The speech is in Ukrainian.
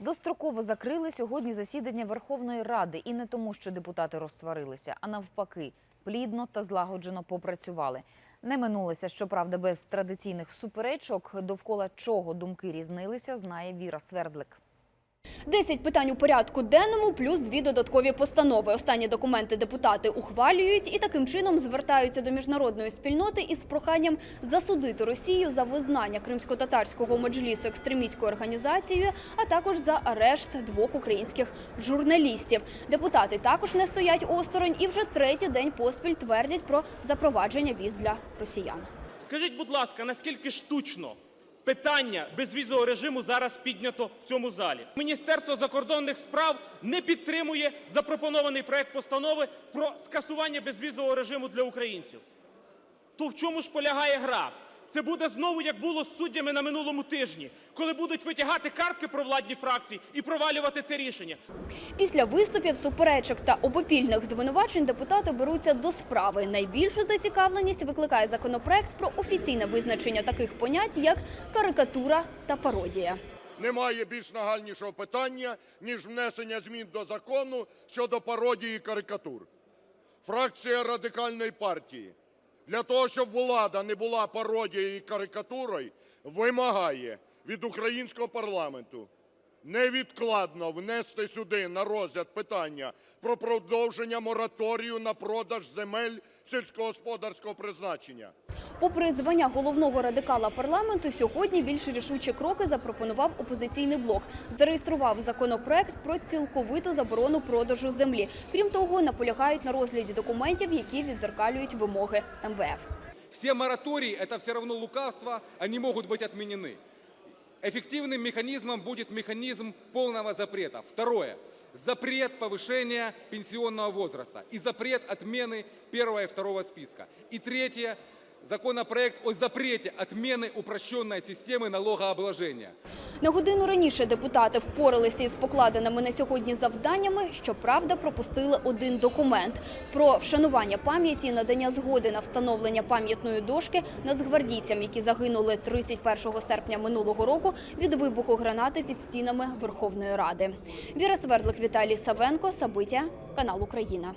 Достроково закрили сьогодні засідання Верховної Ради і не тому, що депутати розсварилися, а навпаки, плідно та злагоджено попрацювали. Не минулося, щоправда, без традиційних суперечок, довкола чого думки різнилися, знає Віра Свердлик. 10 питань у порядку денному, плюс дві додаткові постанови. Останні документи депутати ухвалюють і таким чином звертаються до міжнародної спільноти із проханням засудити Росію за визнання кримсько-татарського меджлісу екстремістською організацією, а також за арешт двох українських журналістів. Депутати також не стоять осторонь і вже третій день поспіль твердять про запровадження віз для росіян. Скажіть, будь ласка, наскільки штучно питання безвізового режиму зараз піднято в цьому залі? Міністерство закордонних справ не підтримує запропонований проект постанови про скасування безвізового режиму для українців. То в чому ж полягає гра? Це буде знову, як було з суддями на минулому тижні, коли будуть витягати картки про владні фракції і провалювати це рішення. Після виступів, суперечок та обопільних звинувачень депутати беруться до справи. Найбільшу зацікавленість викликає законопроект про офіційне визначення таких понять, як карикатура та пародія. Немає більш нагальнішого питання, ніж внесення змін до закону щодо пародії і карикатур. Фракція Радикальної партії для того, щоб влада не була пародією і карикатурою, вимагає від українського парламенту невідкладно внести сюди на розгляд питання про продовження мораторію на продаж земель сільськогосподарського призначення. Попри звання головного радикала парламенту, сьогодні більш рішучі кроки запропонував опозиційний блок. Зареєстрував законопроект про цілковиту заборону продажу землі. Крім того, наполягають на розгляді документів, які відзеркалюють вимоги МВФ. Все моратории – это все равно лукавство, они могут быть отменены. Эффективным механизмом будет механизм полного запрета. Второе. Запрет повышения пенсионного возраста и запрет отмены первого и второго списка. И третье. Законопроект о запрете отмены упрощенной системы налогообложения. На годину раніше депутати впоралися із покладеними на сьогодні завданнями. Щоправда, пропустили один документ про вшанування пам'яті надання згоди на встановлення пам'ятної дошки нацгвардійцям, які загинули 31 серпня минулого року від вибуху гранати під стінами Верховної Ради. Віра Свердлик, Віталій Савенко, Сабиття, канал Україна.